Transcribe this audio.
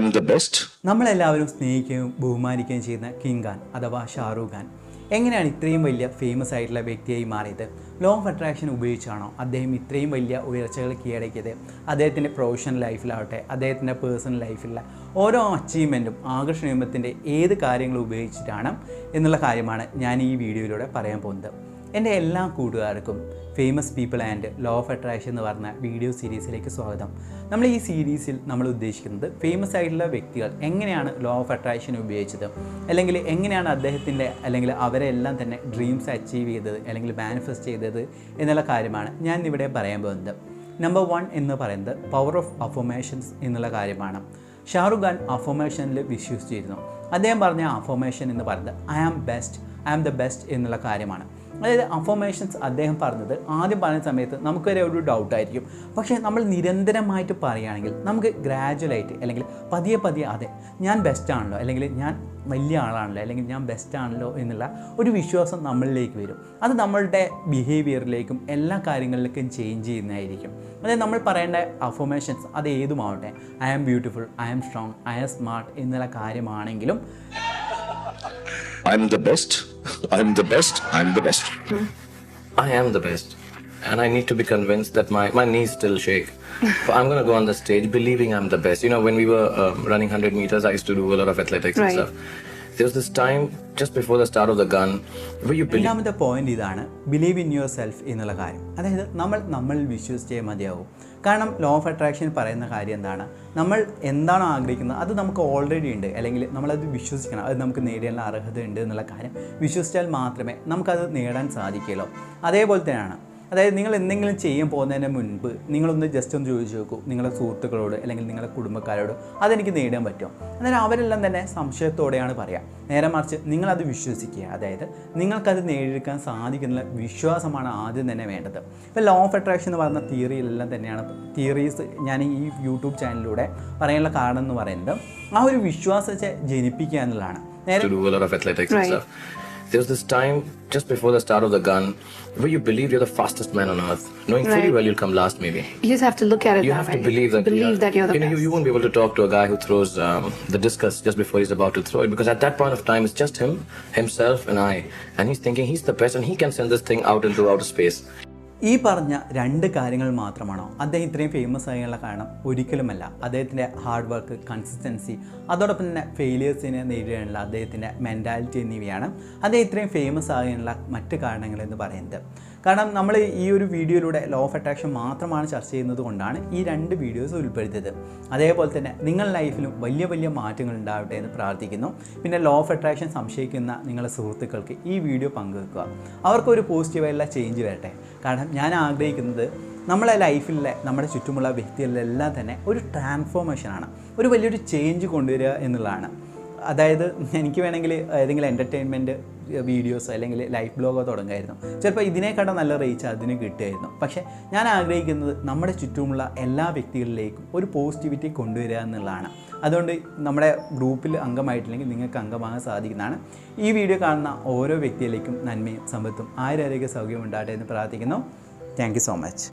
Best നമ്മളെല്ലാവരും സ്നേഹിക്കുകയും ബഹുമാനിക്കുകയും ചെയ്യുന്ന കിങ് ഖാൻ അഥവാ ഷാറൂഖ് ഖാൻ. എങ്ങനെയാണ് ഇത്രയും വലിയ ഫേമസ് ആയിട്ടുള്ള വ്യക്തിയായി മാറിയത്? ലോ ഓഫ് അട്രാക്ഷൻ ഉപയോഗിച്ചാണോ അദ്ദേഹം ഇത്രയും വലിയ ഉയർച്ചകൾ കീഴടക്കിയത്? അദ്ദേഹത്തിന്റെ പ്രൊഫഷണൽ ലൈഫിലാവട്ടെ അദ്ദേഹത്തിന്റെ പേഴ്സണൽ ലൈഫിലുള്ള ഓരോ അച്ചീവ്മെന്റും ആകർഷണീയത്തിന്റെ ഏത് കാര്യങ്ങൾ ഉപയോഗിച്ചിട്ടാണ് എന്നുള്ള കാര്യമാണ് ഞാൻ ഈ വീഡിയോയിലൂടെ പറയാൻ പോകുന്നത്. എന്റെ എല്ലാ കൂട്ടുകാർക്കും famous people and law of attraction എന്ന് പറഞ്ഞ വീഡിയോ സീരീസിലേക്ക് സ്വാഗതം. നമ്മൾ ഈ സീരീസിൽ നമ്മൾ ഉദ്ദേശിക്കുന്നത് ഫേമസ് ആയിട്ടുള്ള വ്യക്തികൾ എങ്ങനെയാണ് ലോ ഓഫ് അട്രാക്ഷൻ ഉപയോഗിച്ചത്? അല്ലെങ്കിൽ എങ്ങനെയാണ് അദ്ദേഹത്തിന്റെ അല്ലെങ്കിൽ അവരെ എല്ലാം തന്നെ ഡ്രീംസ് അച്ചീവ് ചെയ്തത് അല്ലെങ്കിൽ മാനിഫെസ്റ്റ് ചെയ്തത് എന്നുള്ള കാര്യമാണ് ഞാൻ ഇവിടെ പറയാൻ പോകുന്നത്. നമ്പർ വൺ എന്ന് പറയുന്നത് പവർ ഓഫ് അഫോമേഷൻസ് എന്നുള്ള കാര്യമാണ്. ഷാറുഖ് ഖാൻ അഫോമേഷനിൽ വിശ്വസിച്ചിരുന്നു. അദ്ദേഹം പറഞ്ഞ അഫോമേഷൻ എന്ന് പറയുന്നത് I am best I am the best എന്നുള്ള കാര്യമാണ്. അതായത് അഫോമേഷൻസ് അദ്ദേഹം പറഞ്ഞത് ആദ്യം പറഞ്ഞ സമയത്ത് നമുക്ക് വരെ ഒരു ഡൗട്ടായിരിക്കും പക്ഷേ നമ്മൾ നിരന്തരമായിട്ട് പറയുകയാണെങ്കിൽ നമുക്ക് ഗ്രാജുവലായിട്ട് അല്ലെങ്കിൽ പതിയെ പതിയെ അതെ ഞാൻ ബെസ്റ്റ് ആണല്ലോ അല്ലെങ്കിൽ ഞാൻ വലിയ ആളാണല്ലോ അല്ലെങ്കിൽ ഞാൻ ബെസ്റ്റ് ആണല്ലോ എന്നുള്ള ഒരു വിശ്വാസം നമ്മളിലേക്ക് വരും. അത് നമ്മളുടെ ബിഹേവിയറിലേക്കും എല്ലാ കാര്യങ്ങളിലേക്കും ചേഞ്ച് ചെയ്യുന്നതായിരിക്കും. അതായത് നമ്മൾ പറയേണ്ട അഫോമേഷൻസ് അത് ഏതുമാവട്ടെ I am beautiful I am strong I am smart എന്നുള്ള കാര്യമാണെങ്കിലും I'm the best. I'm the best. I'm the best. I am the best. And I need to be convinced that my, my knees still shake. but I'm going to go on the stage believing I'm the best. You know, when we were um, running 100 meters, I used to do a lot of athletics Right. and stuff. This time just before the start of the gun where you believe. രണ്ടാമത്തെ point ഇതാണ് believe in yourself എന്നുള്ള കാര്യം. അതായത് നമ്മൾ നമ്മൾ വിശ്വസിച്ചേ മതിയാവും. കാരണം law of attraction പറയുന്ന കാര്യം എന്താണ്? നമ്മൾ എന്താണോ ആഗ്രഹിക്കുന്നത് അത് നമുക്ക് ഓൾറെഡി ഉണ്ട്. അല്ലെങ്കിൽ നമ്മളത് വിശ്വസിക്കണം. അത് നമുക്ക് നേടിയാനുള്ള അർഹത ഉണ്ട് എന്നുള്ള കാര്യം വിശ്വസിച്ചാൽ മാത്രമേ നമുക്കത് നേടാൻ സാധിക്കുകയുള്ളൂ. അതേപോലെ തന്നെയാണ് അതായത് നിങ്ങൾ എന്തെങ്കിലും ചെയ്യാൻ പോകുന്നതിന് മുൻപ് നിങ്ങളൊന്ന് ജസ്റ്റ് ഒന്ന് ചോദിച്ചു നോക്കൂ. നിങ്ങളുടെ സുഹൃത്തുക്കളോട് അല്ലെങ്കിൽ നിങ്ങളുടെ കുടുംബക്കാരോട് അതെനിക്ക് നേടാൻ പറ്റും അന്നേരം അവരെല്ലാം തന്നെ സംശയത്തോടെയാണ് പറയുക നേരെ മറിച്ച് നിങ്ങളത് വിശ്വസിക്കുക. അതായത് നിങ്ങൾക്കത് നേടിയെടുക്കാൻ സാധിക്കുന്ന വിശ്വാസമാണ് ആദ്യം തന്നെ വേണ്ടത്. ഇപ്പോൾ ലോ ഓഫ് അട്രാക്ഷൻ എന്ന് പറയുന്ന തിയറിയിലെല്ലാം തന്നെയാണ്. തിയറീസ് ഞാൻ ഈ യൂട്യൂബ് ചാനലിലൂടെ പറയാനുള്ള കാരണം എന്ന് പറയുന്നത് ആ ഒരു വിശ്വാസത്തെ ജനിപ്പിക്കുക എന്നുള്ളതാണ്. നേരെ to do a lot of athletics Right. and stuff. There was this time just before the start of the gun where you believe you're the fastest man on earth, knowing fully well you'll come last maybe. You just have to look at it You have way. to believe that believe you're, that you're the you know, best. you won't be able to talk to a guy who throws um, the discus just before he's about to throw it because at that point of time it's just him, himself, and I, and he's thinking he's the best and he can send this thing out into outer space. ഈ പറഞ്ഞ രണ്ട് കാര്യങ്ങൾ മാത്രമാണോ? അദ്ദേഹം ഇത്രയും famous ആയുള്ള കാരണം ഒരിക്കലുമല്ല. അദ്ദേഹത്തിന്റെ ഹാർഡ് വർക്ക് കൺസിസ്റ്റൻസി അതോടൊപ്പം തന്നെ ഫെയിലിയേഴ്സിനെ നേരിടാനുള്ള അദ്ദേഹത്തിന്റെ മെന്റാലിറ്റി എന്നിവയാണ് അദ്ദേഹം ഇത്രയും ഫേമസ് ആകാനുള്ള മറ്റ് കാരണങ്ങൾ എന്ന് പറയുന്നത്. കാരണം നമ്മൾ ഈ ഒരു വീഡിയോയിലൂടെ ലോ ഓഫ് അട്രാക്ഷൻ മാത്രമാണ് ചർച്ച ചെയ്യുന്നത് കൊണ്ടാണ് ഈ രണ്ട് വീഡിയോസ് ഉൾപ്പെടുത്തിയത്. അതേപോലെ തന്നെ നിങ്ങൾ ലൈഫിലും വലിയ വലിയ മാറ്റങ്ങൾ ഉണ്ടാവട്ടെ എന്ന് പ്രാർത്ഥിക്കുന്നു. പിന്നെ ലോ ഓഫ് അട്രാക്ഷൻ സംശയിക്കുന്ന നിങ്ങളുടെ സുഹൃത്തുക്കൾക്ക് ഈ വീഡിയോ പങ്കുവെക്കുക. അവർക്കൊരു പോസിറ്റീവായുള്ള ചേഞ്ച് വരട്ടെ. കാരണം ഞാൻ ആഗ്രഹിക്കുന്നത് നമ്മളെ ലൈഫിലെ നമ്മുടെ ചുറ്റുമുള്ള വ്യക്തികളിലെല്ലാം തന്നെ ഒരു ട്രാൻസ്ഫോർമേഷനാണ്. ഒരു വലിയൊരു ചേഞ്ച് കൊണ്ടുവരിക എന്നുള്ളതാണ്. അതായത് എനിക്ക് വേണമെങ്കിൽ ഏതെങ്കിലും എന്റർടൈൻമെന്റ് വീഡിയോസ് അല്ലെങ്കിൽ ലൈഫ് ബ്ലോഗോ തുടങ്ങായിരുന്നു. ചിലപ്പോൾ ഇതിനേക്കാളും നല്ല റീച്ച് അതിന് കിട്ടുമായിരുന്നു. പക്ഷേ ഞാൻ ആഗ്രഹിക്കുന്നത് നമ്മുടെ ചുറ്റുമുള്ള എല്ലാ വ്യക്തികളിലേക്കും ഒരു പോസിറ്റിവിറ്റി കൊണ്ടുവരിക എന്നുള്ളതാണ്. അതുകൊണ്ട് നമ്മുടെ ഗ്രൂപ്പിൽ അംഗമായിട്ടില്ലെങ്കിൽ നിങ്ങൾക്ക് അംഗമാകാൻ സാധിക്കുന്നതാണ്. ഈ വീഡിയോ കാണുന്ന ഓരോ വ്യക്തിയിലേക്കും നന്മയും സമ്പത്തും ആരോഗ്യ സൗകര്യം ഉണ്ടാകട്ടെ എന്ന് പ്രാർത്ഥിക്കുന്നു. Thank so much